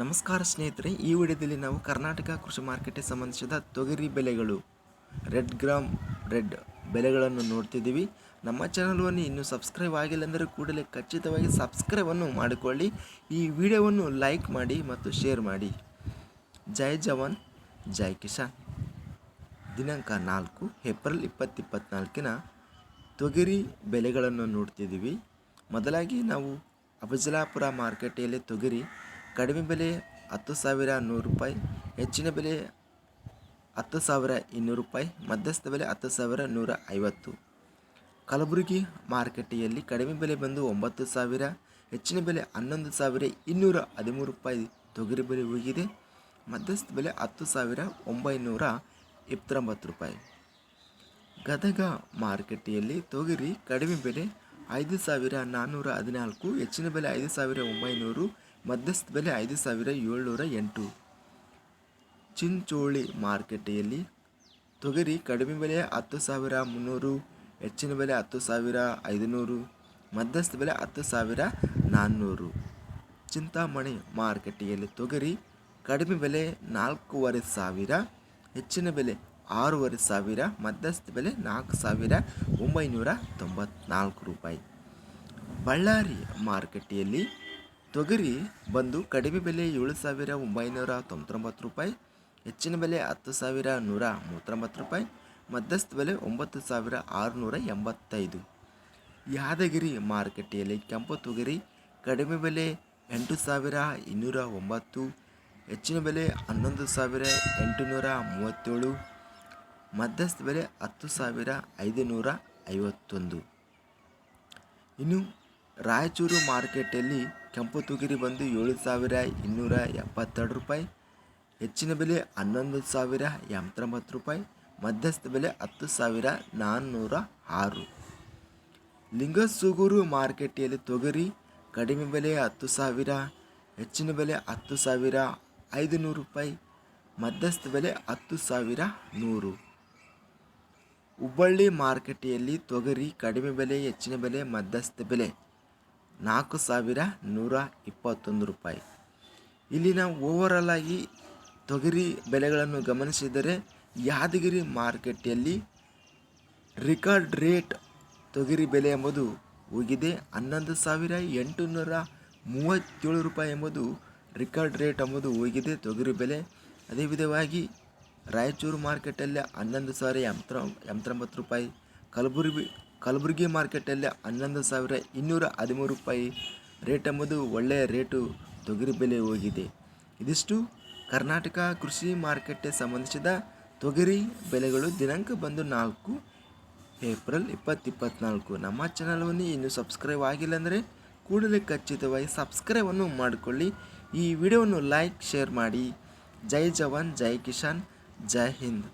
ನಮಸ್ಕಾರ ಸ್ನೇಹಿತರೆ, ಈ ವಿಡಿಯೋದಲ್ಲಿ ನಾವು ಕರ್ನಾಟಕ ಕೃಷಿ ಮಾರ್ಕೆಟ್ಗೆ ಸಂಬಂಧಿಸಿದ ತೊಗರಿ ಬೆಲೆಗಳು, ರೆಡ್ ಗ್ರಾಮ್ ರೆಡ್ ಬೆಲೆಗಳನ್ನು ನೋಡ್ತಿದ್ದೀವಿ. ನಮ್ಮ ಚಾನಲನ್ನು ಇನ್ನೂ ಸಬ್ಸ್ಕ್ರೈಬ್ ಆಗಿಲ್ಲ ಅಂದರೆ ಕೂಡಲೇ ಖಚಿತವಾಗಿ ಸಬ್ಸ್ಕ್ರೈಬನ್ನು ಮಾಡಿಕೊಳ್ಳಿ. ಈ ವಿಡಿಯೋವನ್ನು ಲೈಕ್ ಮಾಡಿ ಮತ್ತು ಶೇರ್ ಮಾಡಿ. ಜೈ ಜವಾನ್, ಜೈ ಕಿಸಾನ್. ದಿನಾಂಕ ನಾಲ್ಕು, ಏಪ್ರಿಲ್ ಇಪ್ಪತ್ತಿಪ್ಪತ್ನಾಲ್ಕಿನ ತೊಗರಿ ಬೆಲೆಗಳನ್ನು ನೋಡ್ತಿದ್ದೀವಿ. ಮೊದಲಾಗಿ ನಾವು ಅಫಜಲಾಪುರ ಮಾರುಕಟ್ಟೆಯಲ್ಲಿ ತೊಗರಿ ಕಡಿಮೆ ಬೆಲೆ ಹತ್ತು ಸಾವಿರ ನೂರು ರೂಪಾಯಿ, ಹೆಚ್ಚಿನ ಬೆಲೆ ಹತ್ತು ಸಾವಿರ ಇನ್ನೂರು ರೂಪಾಯಿ, ಮಧ್ಯಸ್ಥ ಬೆಲೆ ಹತ್ತು ಸಾವಿರ ನೂರ ಐವತ್ತು. ಕಲಬುರಗಿ ಮಾರುಕಟ್ಟೆಯಲ್ಲಿ ಕಡಿಮೆ ಬೆಲೆ ಬಂದು ಒಂಬತ್ತು ಸಾವಿರ, ಹೆಚ್ಚಿನ ಬೆಲೆ ಹನ್ನೊಂದು ಸಾವಿರ ಇನ್ನೂರ ಹದಿಮೂರು ರೂಪಾಯಿ ತೊಗರಿ ಬೆಲೆ ಹೋಗಿದೆ ಮಧ್ಯಸ್ಥ ಬೆಲೆ ಹತ್ತು ಸಾವಿರ ಒಂಬೈನೂರ ಇಪ್ಪತ್ತೊಂಬತ್ತು ರೂಪಾಯಿ. ಗದಗ ಮಾರುಕಟ್ಟೆಯಲ್ಲಿ ತೊಗರಿ ಕಡಿಮೆ ಬೆಲೆ ಐದು ಸಾವಿರ ನಾನ್ನೂರ ಹದಿನಾಲ್ಕು, ಹೆಚ್ಚಿನ ಬೆಲೆ ಐದು ಸಾವಿರ ಒಂಬೈನೂರು ಮಧ್ಯಸ್ಥ ಬೆಲೆ ಐದು ಸಾವಿರ ಏಳ್ನೂರ ಎಂಟು. ಚಿಂಚೋಳಿ ಮಾರುಕಟ್ಟೆಯಲ್ಲಿ ತೊಗರಿ ಕಡಿಮೆ ಬೆಲೆ ಹತ್ತು ಸಾವಿರ ಮುನ್ನೂರು, ಹೆಚ್ಚಿನ ಬೆಲೆ ಹತ್ತು ಸಾವಿರ ಐದುನೂರು, ಮಧ್ಯಸ್ಥ ಬೆಲೆ ಹತ್ತು ಸಾವಿರ ನಾನ್ನೂರು. ಚಿಂತಾಮಣಿ ಮಾರುಕಟ್ಟೆಯಲ್ಲಿ ತೊಗರಿ ಕಡಿಮೆ ಬೆಲೆ ನಾಲ್ಕೂವರೆ ಸಾವಿರ, ಹೆಚ್ಚಿನ ಬೆಲೆ ಆರೂವರೆ ಸಾವಿರ, ಮಧ್ಯಸ್ಥ ಬೆಲೆ ನಾಲ್ಕು ಸಾವಿರ ಒಂಬೈನೂರ ತೊಂಬತ್ನಾಲ್ಕು ರೂಪಾಯಿ. ಬಳ್ಳಾರಿ ಮಾರುಕಟ್ಟೆಯಲ್ಲಿ ತೊಗರಿ ಬಂದು ಕಡಿಮೆ ಬೆಲೆ ಏಳು ಸಾವಿರ ಒಂಬೈನೂರ ತೊಂಬತ್ತೊಂಬತ್ತು ರೂಪಾಯಿ, ಹೆಚ್ಚಿನ ಬೆಲೆ ಹತ್ತು ಸಾವಿರ ನೂರ ಮೂವತ್ತೊಂಬತ್ತು ರೂಪಾಯಿ, ಮಧ್ಯಸ್ಥ ಬೆಲೆ ಒಂಬತ್ತು ಸಾವಿರ ಆರುನೂರ ಎಂಬತ್ತೈದು. ಯಾದಗಿರಿ ಮಾರುಕಟ್ಟೆಯಲ್ಲಿ ಕೆಂಪು ತೊಗರಿ ಕಡಿಮೆ ಬೆಲೆ ಎಂಟು ಸಾವಿರ ಇನ್ನೂರ ಒಂಬತ್ತು, ಹೆಚ್ಚಿನ ಬೆಲೆ ಹನ್ನೊಂದು ಸಾವಿರ ಎಂಟುನೂರ ಮೂವತ್ತೇಳು, ಮಧ್ಯಸ್ಥ ಬೆಲೆ ಹತ್ತು ಸಾವಿರ ಐದುನೂರ ಐವತ್ತೊಂದು. ಇನ್ನು ರಾಯಚೂರು ಮಾರ್ಕೆಟಲ್ಲಿ ಕೆಂಪು ತೊಗರಿ ಬಂದು ಏಳು ಸಾವಿರ ಇನ್ನೂರ ಎಪ್ಪತ್ತೆರಡು ರೂಪಾಯಿ, ಹೆಚ್ಚಿನ ಬೆಲೆ ಹನ್ನೊಂದು ಸಾವಿರ ಎಂಬತ್ತೊಂಬತ್ತು ರೂಪಾಯಿ, ಮಧ್ಯಸ್ಥ ಬೆಲೆ ಹತ್ತು ಸಾವಿರ ನಾನ್ನೂರ ಆರು. ಲಿಂಗಸೂಗೂರು ಮಾರ್ಕೆಟಲ್ಲಿ ತೊಗರಿ ಕಡಿಮೆ ಬೆಲೆ ಹತ್ತು ಸಾವಿರ, ಹೆಚ್ಚಿನ ಬೆಲೆ ಹತ್ತು ಸಾವಿರ ಐದು ನೂರು ರೂಪಾಯಿ, ಮಧ್ಯಸ್ಥ ಬೆಲೆ ಹತ್ತು ಸಾವಿರ ನೂರು. ಹುಬ್ಬಳ್ಳಿ ಮಾರುಕಟ್ಟೆಯಲ್ಲಿ ತೊಗರಿ ಕಡಿಮೆ ಬೆಲೆ, ಹೆಚ್ಚಿನ ಬೆಲೆ, ಮಧ್ಯಸ್ಥ ಬೆಲೆ ನಾಲ್ಕು ಸಾವಿರ ನೂರ ಇಪ್ಪತ್ತೊಂದು ರೂಪಾಯಿ. ಇಲ್ಲಿನ ಓವರಾಲ್ ಆಗಿ ತೊಗರಿ ಬೆಲೆಗಳನ್ನು ಗಮನಿಸಿದರೆ ಯಾದಗಿರಿ ಮಾರುಕಟ್ಟೆಯಲ್ಲಿ ರಿಕಾರ್ಡ್ ರೇಟ್ ತೊಗರಿ ಬೆಲೆ ಎಂಬುದು ಹೋಗಿದೆ ಹನ್ನೊಂದು ಸಾವಿರ ಎಂಟುನೂರ ಮೂವತ್ತೇಳು ರೂಪಾಯಿ ಎಂಬುದು ರಿಕಾರ್ಡ್ ರೇಟ್ ಎಂಬುದು ಹೋಗಿದೆ ತೊಗರಿ ಬೆಲೆ. ಅದೇ ವಿಧವಾಗಿ ರಾಯಚೂರು ಮಾರ್ಕೆಟಲ್ಲಿ ಹನ್ನೊಂದು ಸಾವಿರ ಎಂಬತ್ತೊ ಎಂಬತ್ತೊಂಬತ್ತು ರೂಪಾಯಿ, ಕಲಬುರಗಿ ಕಲಬುರಗಿ ಮಾರ್ಕೆಟಲ್ಲಿ ಹನ್ನೊಂದು ಸಾವಿರ ಇನ್ನೂರ ಹದಿಮೂರು ರೂಪಾಯಿ ರೇಟ್ ಎಂಬುದು ಒಳ್ಳೆಯ ರೇಟು ತೊಗರಿ ಬೆಲೆ ಹೋಗಿದೆ. ಇದಿಷ್ಟು ಕರ್ನಾಟಕ ಕೃಷಿ ಮಾರ್ಕೆಟ್ಗೆ ಸಂಬಂಧಿಸಿದ ತೊಗರಿ ಬೆಲೆಗಳು ದಿನಾಂಕ ಬಂದು ನಾಲ್ಕು ಏಪ್ರಿಲ್ ಇಪ್ಪತ್ತಿಪ್ಪತ್ನಾಲ್ಕು. ನಮ್ಮ ಚಾನಲನ್ನು ಇನ್ನೂ ಸಬ್ಸ್ಕ್ರೈಬ್ ಆಗಿಲ್ಲ ಅಂದರೆ ಕೂಡಲೇ ಖಚಿತವಾಗಿ ಸಬ್ಸ್ಕ್ರೈಬನ್ನು ಮಾಡಿಕೊಳ್ಳಿ. ಈ ವಿಡಿಯೋವನ್ನು ಲೈಕ್, ಶೇರ್ ಮಾಡಿ. ಜೈ ಜವಾನ್, ಜೈ ಕಿಶಾನ್ ಜೈ ಹಿಂದ್.